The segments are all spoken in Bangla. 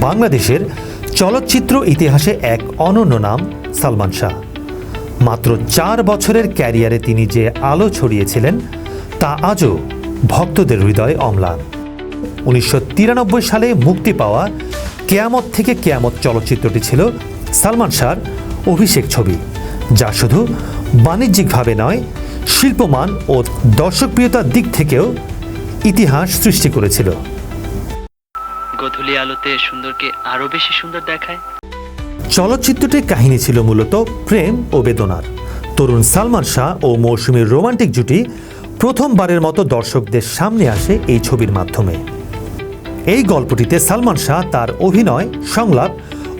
বাংলাদেশের চলচ্চিত্র ইতিহাসে এক অনন্য নাম, সালমান শাহ। মাত্র চার বছরের ক্যারিয়ারে তিনি যে আলো ছড়িয়েছিলেন, তা আজও ভক্তদের হৃদয়ে অম্লান। উনিশশো তিরানব্বই সালে মুক্তি পাওয়া কেয়ামত থেকে কেয়ামত চলচ্চিত্রটি ছিল সালমান শাহর অভিষেক ছবি, যা শুধু বাণিজ্যিকভাবে নয়, শিল্পমান ও দর্শকপ্রিয়তার দিক থেকেও ইতিহাস সৃষ্টি করেছিল। গোধূলি আলোতে সুন্দরকে আরও বেশি সুন্দর দেখায়। চলচ্চিত্রটির কাহিনী ছিল মূলত প্রেম ও বেদনার। তরুণ সালমান শাহ ও মৌসুমীর রোমান্টিক জুটি প্রথমবারের মতো দর্শকদের সামনে আসে এই ছবির মাধ্যমে। এই গল্পটিতে সালমান শাহ তার অভিনয়, সংলাপ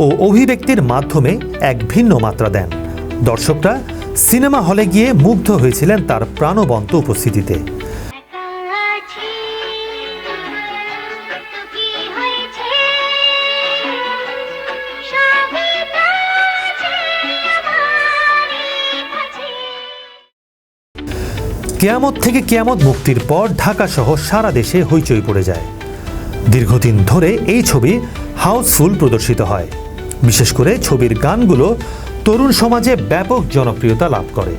ও অভিব্যক্তির মাধ্যমে এক ভিন্ন মাত্রা দেন। দর্শকরা সিনেমা হলে গিয়ে মুগ্ধ হয়েছিলেন তার প্রাণবন্ত উপস্থিতিতে। কেয়ামত থেকে কেয়ামত মুক্তির পর ঢাকা সহ সারা দেশে হইচই পড়ে যায়। দীর্ঘদিন ধরে এই ছবি হাউসফুল প্রদর্শিত হয়। বিশেষ করে ছবির গানগুলো তরুণ সমাজে ব্যাপক জনপ্রিয়তা লাভ করে।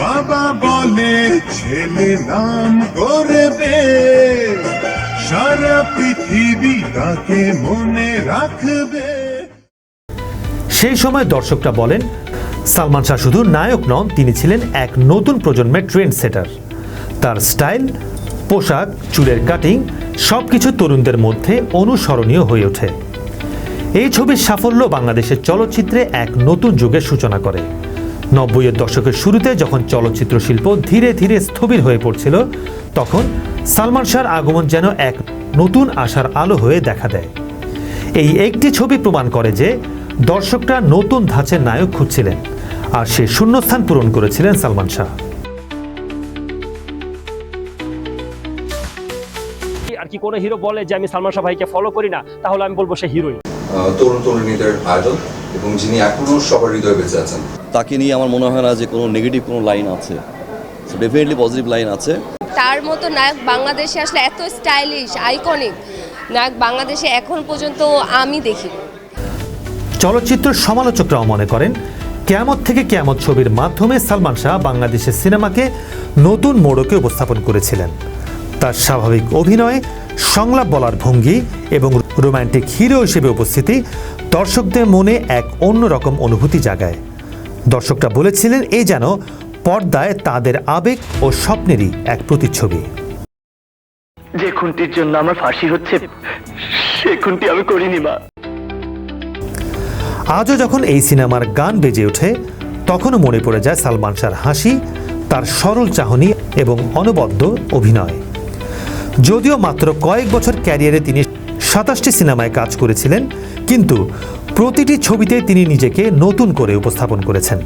বাবা বলে ছেলে নাম করবে সারা পৃথিবী তাকে মনে রাখবে। সেই সময় দর্শকরা বলেন সালমান শাহ শুধু নায়ক নন, তিনি ছিলেন এক নতুন প্রজন্মের ট্রেন্ড সেটার তার স্টাইল পোশাক, চুলের কাটিং সব কিছু তরুণদের মধ্যে অনুসরণীয় হয়ে ওঠে। এই ছবির সাফল্য বাংলাদেশের চলচ্চিত্রে এক নতুন যুগের সূচনা করে। নব্বইয়ের দশকের শুরুতে যখন চলচ্চিত্র শিল্প ধীরে ধীরে স্থবির হয়ে পড়ছিল, তখন সালমান শাহর আগমন যেন এক নতুন আশার আলো হয়ে দেখা দেয়। এই একটি ছবি প্রমাণ করে যে দর্শকরা নতুন ধাঁচের নায়ক খুঁজছিলেন আর সে শূন্যস্থান পূরণ করেছিলেন সালমান শাহ। আর কি কোনো হিরো বলে যে আমি সালমান শাহ ভাইকে ফলো করি না তাহলে আমি বলব সে হিরোই আহ, তরুণ তরুণীদের আইডল এবং যিনি এখনও সবার হৃদয়ে বেঁচে আছেন। তাকে নিয়ে আমার মনে হয় না যে কোনো নেগেটিভ কোনো লাইন আছে। ডেফিনেটলি পজিটিভ লাইন আছে। তার মতো নায়ক বাংলাদেশে আসলে এত স্টাইলিশ আইকনিক নায়ক বাংলাদেশে এখন পর্যন্ত আমি দেখি চলচ্চিত্র সমালোচকরাও মনে করেন, কেয়ামত থেকে কেয়ামত ছবির মাধ্যমে সালমান শাহ বাংলাদেশের সিনেমাকে নতুন মোড়কে উপস্থাপন করেছিলেন। তার স্বাভাবিক অভিনয় সংলাপ বলার ভঙ্গি এবং রোমান্টিক হিরো হিসেবে উপস্থিতি দর্শকদের মনে এক অন্যরকম অনুভূতি জাগায়। দর্শকরা বলেছিলেন এই যেন পর্দায় তাদের আবেগ ও স্বপ্নেরই এক প্রতিচ্ছবি। যে খুনটির জন্য আমার ফাঁসি হচ্ছে, সে খুনটি আমি করিনি, মা। আজও যখন এই সিনেমার গান বেজে ওঠে, তখনও মনে পড়ে যায় সালমান শাহর হাসি, তার সরল চাহনি এবং অনবদ্য অভিনয়। যদিও মাত্র কয়েক বছর ক্যারিয়ারে তিনি সাতাশটি সিনেমায় কাজ করেছিলেন, কিন্তু প্রতিটি ছবিতে তিনি নিজেকে নতুন করে উপস্থাপন করেছেন।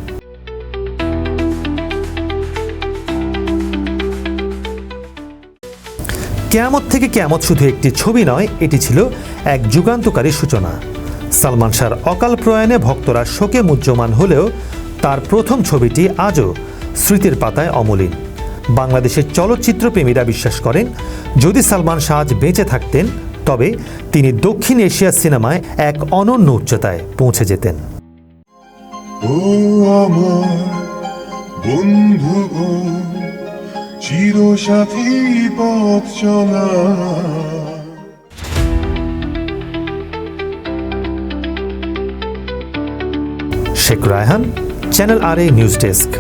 কেয়ামত থেকে কেয়ামত শুধু একটি ছবি নয়, এটি ছিল এক যুগান্তকারী সূচনা। সালমান শাহর অকাল প্রয়াণে ভক্তরা শোকে মুহ্যমান হলেও তার প্রথম ছবিটি আজও স্মৃতির পাতায় অমলিন। বাংলাদেশের চলচ্চিত্র প্রেমীরা বিশ্বাস করেন, যদি সালমান শাহ আজ বেঁচে থাকতেন, তবে তিনি দক্ষিণ এশিয়ার সিনেমায় এক অনন্য উচ্চতায় পৌঁছে যেতেন। ও আমার বন্ধু গো, চিরসাথী পথ চলা। শেখ রায়হান চ্যানেল আর এ নিউজ ডেস্ক